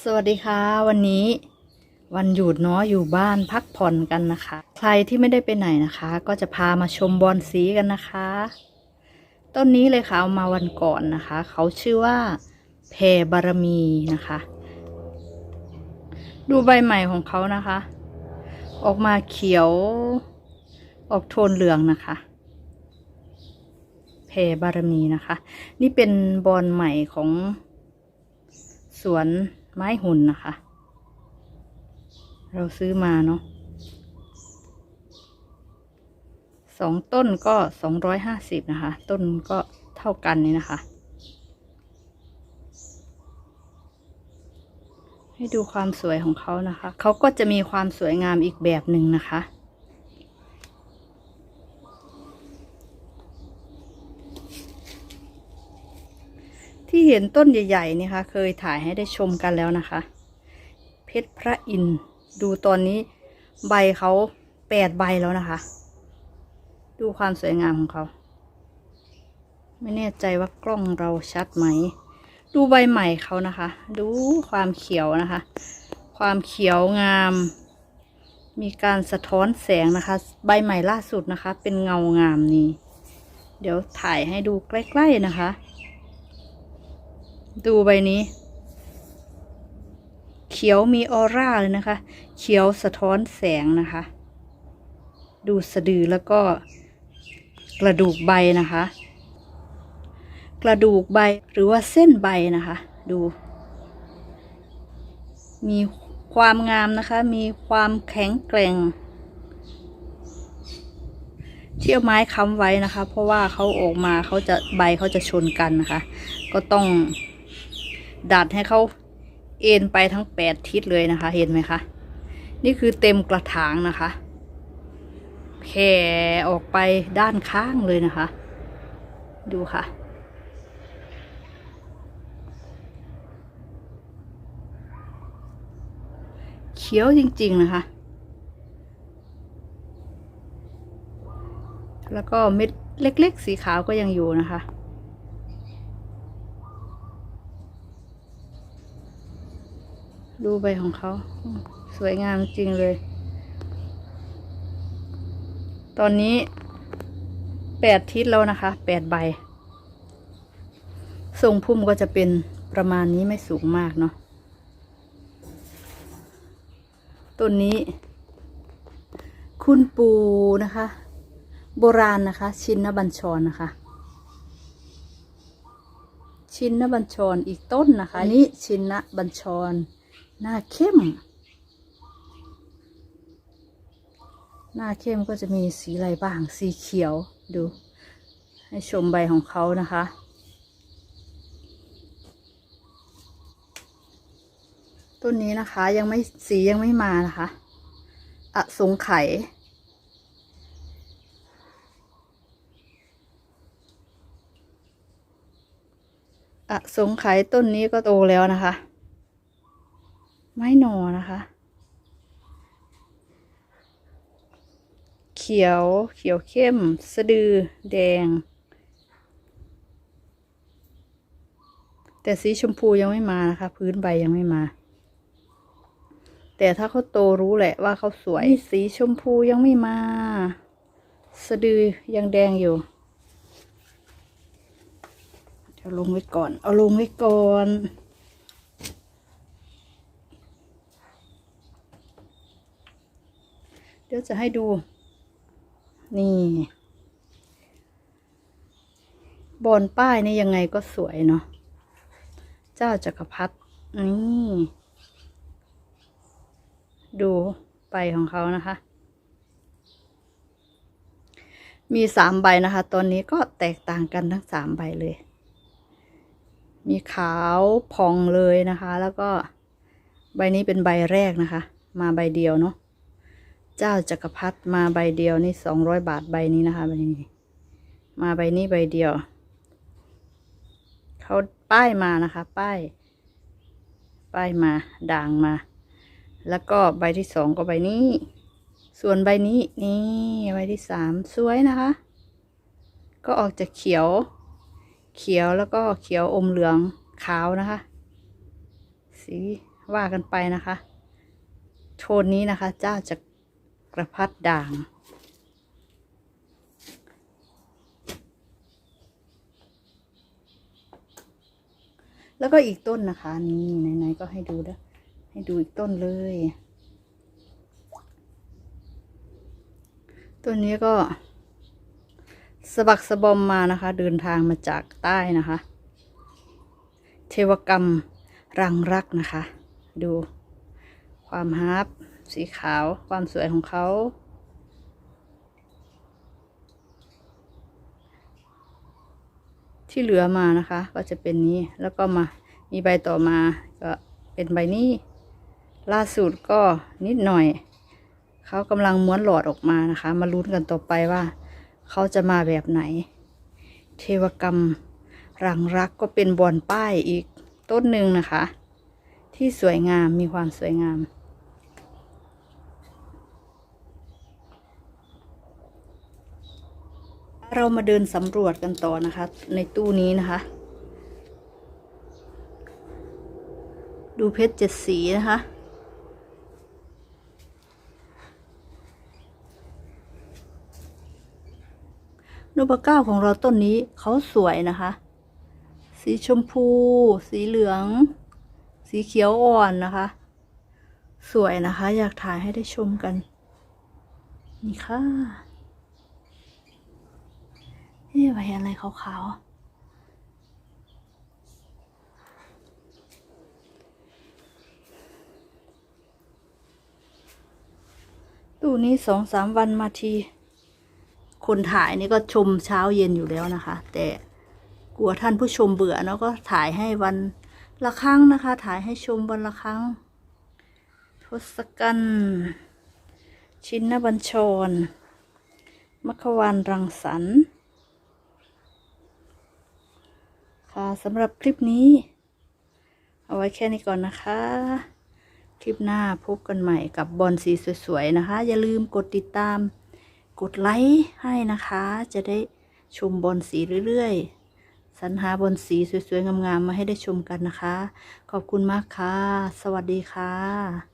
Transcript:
สวัสดีค่ะ วันนี้วันหยุดเนาะอยู่บ้านพักผ่อนกันนะคะ ใครที่ไม่ได้ไปไหนนะคะ ก็จะพามาชมบอนสีกันนะคะ ต้นนี้เลยค่ะเอามาวันก่อนนะคะ เขาชื่อว่าแพรบารมีนะคะ ดูใบใหม่ของเขานะคะ ออกมาเขียว ออกโทนเหลืองนะคะแพรบารมีนะคะ นี่เป็นบอนใหม่ของสวน ไม้หุ่นนะคะ เราซื้อมาเนาะสองต้นก็สองร้อยห้าสิบนะคะ ต้นก็เท่ากันนี่นะคะ ให้ดูความสวยของเขานะคะ เขาก็จะมีความสวยงามอีกแบบหนึ่งนะคะ ที่เห็นต้นใหญ่ๆนี่ค่ะเคยถ่ายให้ได้ชมกันแล้วนะคะ เพชรพระอินทร์ดูตอนนี้ใบเขาแปดใบแล้วนะคะ ดูความสวยงามของเขา ไม่แน่ใจว่ากล้องเราชัดไหม ดูใบใหม่เขานะคะ ดูความเขียวนะคะ ความเขียวงาม มีการสะท้อนแสงนะคะ ใบใหม่ล่าสุดนะคะ เป็นเงางามนี่เดี๋ยวถ่ายให้ดูใกล้ ๆนะคะ ดูใบนี้ เขียวมีออร่าเลยนะคะ เขียวสะท้อนแสงนะคะ ดูสะดือแล้วก็กระดูกใบนะคะ กระดูกใบหรือว่าเส้นใบนะคะ ดู มีความงามนะคะ มีความแข็งแกร่ง ที่เอาไม้ค้ำไว้นะคะ เพราะว่าเขาออกมาเขาจะใบเขาจะชนกันนะคะ ก็ต้อง ดัดให้เขาเอ็นไปทั้งแปดทิศเลยนะคะ เห็นไหมคะ นี่คือเต็มกระถางนะคะแผ่ออกไปด้านข้างเลยนะคะ ดูค่ะ เขียวจริง ๆ นะคะ แล้วก็เม็ดเล็ก ๆ สีขาวก็ยังอยู่นะคะ ดูใบของเขา สวยงามจริงเลย ตอนนี้แปดทิศแล้วนะคะแปดใบ ทรงพุ่มก็จะเป็นประมาณนี้ไม่สูงมากเนาะต้นนี้ คุณปูนะคะ โบราณนะคะ ชินนบัญชรนะคะ ชินนบัญชรอีกต้นนะคะนนี้ชินนบัญชร หน้าเข้ม หน้าเข้มก็จะมีสีอะไรบ้าง สีเขียวดู ให้ชมใบของเขานะคะ ต้นนี้นะคะยังไม่สียังไม่มานะคะอสงไขยอสงไขยต้นนี้ก็โตแล้วนะคะ ไม้หนอนะคะ เขียวเขียวเข้ม สะดือแดง แต่สีชมพูยังไม่มานะคะ พื้นใบยังไม่มา แต่ถ้าเขาโตรู้แหละว่าเขาสวย สีชมพูยังไม่มา สะดือยังแดงอยู่เอาลงไว้ก่อน เอาลงไว้ก่อน ดี๋ยวจะให้ดู นี่บอนป้ายนี่ยังไงก็สวยเนาะ เจ้าจักรพรรดิ นี่ ดูใบของเขานะคะ มีสามใบนะคะ ตอนนี้ก็แตกต่างกันทั้งสามใบเลย มีขาวผ่องเลยนะคะ แล้วก็ใบนี้เป็นใบแรกนะคะ มาใบเดียวเนาะ เจ้าจักรพรรดิมาใบเดียวนี่สองร้อยบาทใบนี้นะคะใบนี้มาใบนี้ใบเดียว เขาป้ายมานะคะ ป้าย ป้ายมาด่างมา แล้วก็ใบที่สองก็ใบนี้ ส่วนใบนี้นี่ใบที่สามสวยนะคะ ก็ออกจากเขียว เขียวแล้วก็เขียวอมเหลืองขาวนะคะ สีว่ากันไปนะคะ โทนนี้นะคะ เจ้าจะก กระพัดด่าง แล้วก็อีกต้นนะคะ นี่ไหนๆก็ให้ดูนะให้ดูอีกต้นเลย ต้นนี้ก็สะบักสะบอมมานะคะ เดินทางมาจากใต้นะคะ เทวกรรมรังรักนะคะ ดูความฮาร์ป สีขาวความสวยของเขา ที่เหลือมานะคะ ก็จะเป็นนี้แล้วก็มามีใบต่อมาก็เป็นใบนี้ ล่าสุดก็นิดหน่อย เขากำลังม้วนหลอดออกมานะคะ มาลุ้นกันต่อไปว่า เขาจะมาแบบไหน เทวกรรมรังรักก็เป็นบอนป้ายอีกต้นหนึ่งนะคะ ที่สวยงามมีความสวยงาม เรามาเดินสำรวจกันต่อนะคะ ในตู้นี้นะคะ ดูเพชรเจ็ดสีนะคะนูปะเก้าของเราต้นนี้เขาสวยนะคะ สีชมพู สีเหลือง สีเขียวอ่อนนะคะ สวยนะคะ อยากถ่ายให้ได้ชมกัน นี่ค่ะ นี่ไปอะไรขาวๆตู้นี้สองสามวันมาที คนถ่ายนี่ก็ชมเช้าเย็นอยู่แล้วนะคะ แต่กลัวท่านผู้ชมเบื่อเนาะก็ถ่ายให้วันละครั้งนะคะ ถ่ายให้ชมวันละครั้ง ทศกัณฐ์ชินบัญชร มัควานรังสรรค์ ค่ะสำหรับคลิปนี้ เอาไว้แค่นี้ก่อนนะคะ คลิปหน้าพบกันใหม่กับบอลสีสวยๆนะคะ อย่าลืมกดติดตาม กดไลค์ให้นะคะ จะได้ชมบอลสีเรื่อยๆ สรรหาบอลสีสวยๆงามๆมาให้ได้ชมกันนะคะ ขอบคุณมากค่ะ สวัสดีค่ะ